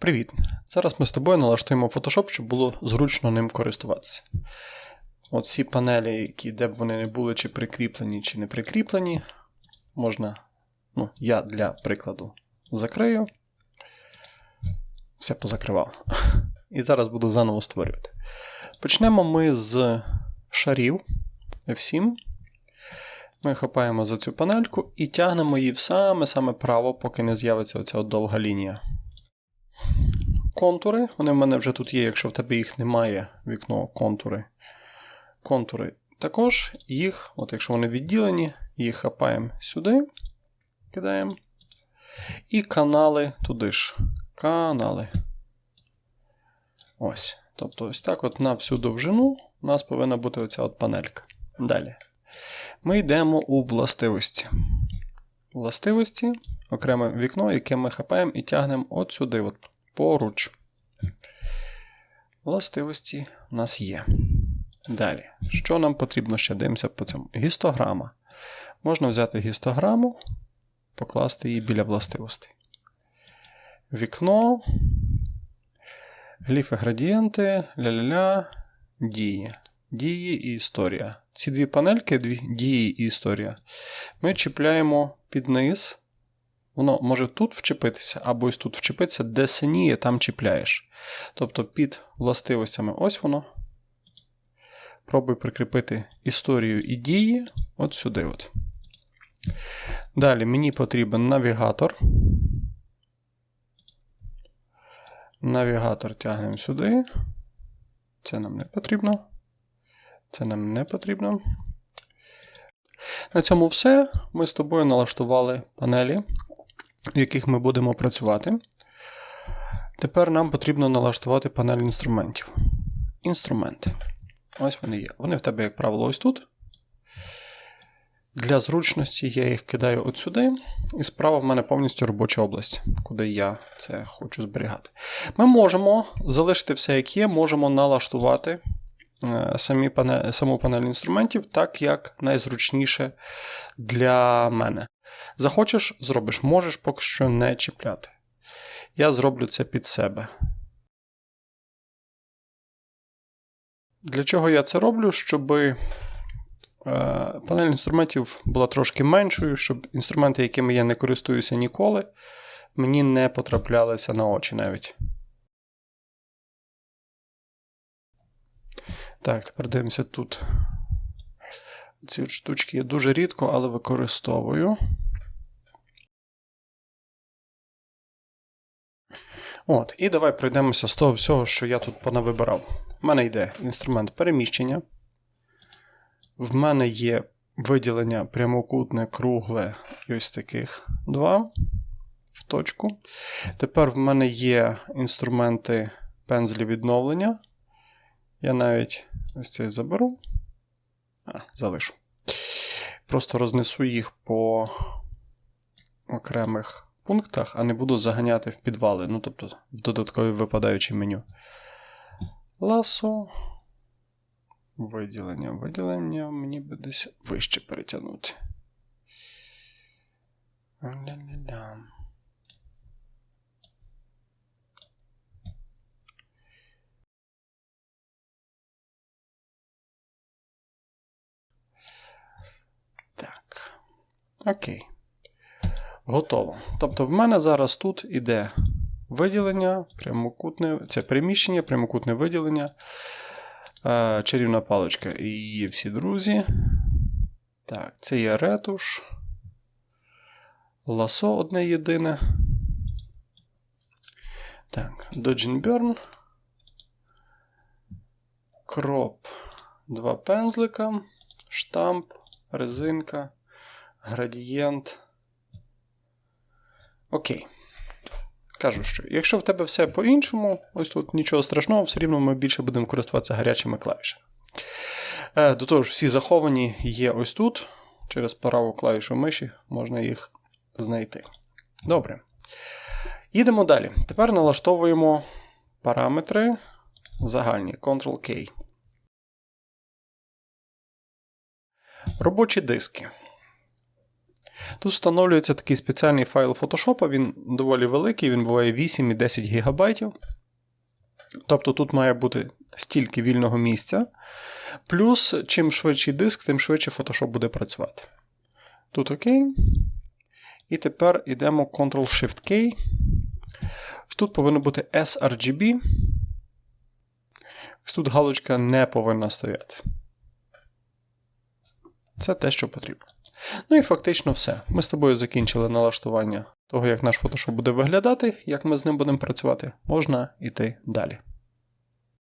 Привіт! Зараз ми з тобою налаштуємо Photoshop, щоб було зручно ним користуватися. Всі панелі, які де б вони не були, чи прикріплені, чи не прикріплені, можна, ну, я для прикладу закрию. Все позакривав. І зараз буду заново створювати. Почнемо ми з шарів F7. Ми хапаємо за цю панельку і тягнемо її в саме-саме право, поки не з'явиться оця довга лінія. Контури, вони в мене вже тут є, якщо в тебе їх немає, вікно контури. Контури також їх, от якщо вони відділені, їх хапаємо сюди, кидаємо. І канали туди ж. Канали. Ось. Тобто, ось так от на всю довжину у нас повинна бути оця от панелька. Далі. Ми йдемо у властивості. Властивості, окреме вікно, яке ми хапаємо і тягнемо от сюди, от, поруч. Властивості у нас є. Далі. Що нам потрібно ще дивимося по цьому? Гістограма. Можна взяти гістограму, покласти її біля властивостей. Вікно, гліфи градієнти, ля-ля-ля, дії. Дії і історія. Ці дві панельки, дві дії і історія, ми чіпляємо під низ. Воно може тут вчепитися, або ось тут вчепитися, де синіє, там чіпляєш. Тобто під властивостями ось воно. Пробуй прикріпити історію і дії от сюди. от. Далі мені потрібен навігатор. Навігатор тягнемо сюди. Це нам не потрібно. Це нам не потрібно. На цьому все. Ми з тобою налаштували панелі, в яких ми будемо працювати. Тепер нам потрібно налаштувати панель інструментів. Інструменти. Ось вони є. Вони в тебе, як правило, ось тут. Для зручності я їх кидаю от сюди, і справа в мене повністю робоча область, куди я це хочу зберігати. Ми можемо залишити все, як є, можемо налаштувати самі панель, саму панель інструментів так, як найзручніше для мене. Захочеш, зробиш, можеш поки що не чіпляти. Я зроблю це під себе. Для чого я це роблю? Щоб е, панель інструментів була трошки меншою, щоб інструменти, якими я не користуюся ніколи, мені не потраплялися на очі навіть. Так, тепер дивимося тут. Ці штучки я дуже рідко, але використовую. От, І давай пройдемося з того всього, що я тут понавибирав. В мене йде інструмент переміщення. В мене є виділення прямокутне, кругле ось таких два в точку. Тепер в мене є інструменти пензлі відновлення. Я навіть ось цей заберу. А, залишу. Просто рознесу їх по окремих пунктах, а не буду заганяти в підвали, ну, тобто в додаткові випадаючі меню. Ласо. Виділення. Виділення мені би десь вище перетягнути. Ля-ля-ля. Окей. Готово. Тобто, в мене зараз тут іде виділення, прямокутне, це приміщення, прямокутне виділення, е, чарівна паличка і її всі друзі. Так, це є ретуш. Ласо одне єдине. Так, Burn. Кроп. Два пензлика. Штамп, резинка, градієнт. Окей. Кажу, що якщо в тебе все по-іншому, ось тут нічого страшного, все рівно ми більше будемо користуватися гарячими клавішами. Е, до того ж, всі заховані є ось тут. Через праву клавішу миші можна їх знайти. Добре. Їдемо далі. Тепер налаштовуємо параметри загальні Ctrl-K. Робочі диски. Тут встановлюється такий спеціальний файл Photoshop, він доволі великий, він буває 8 і 10 ГБ. Тобто тут має бути стільки вільного місця. Плюс, чим швидший диск, тим швидше Photoshop буде працювати. Тут ОК. І тепер йдемо Ctrl-Shift-K. Тут повинно бути sRGB. Тут галочка не повинна стояти. Це те, що потрібно. Ну і фактично все. Ми з тобою закінчили налаштування того, як наш фотошоп буде виглядати, як ми з ним будемо працювати. Можна йти далі.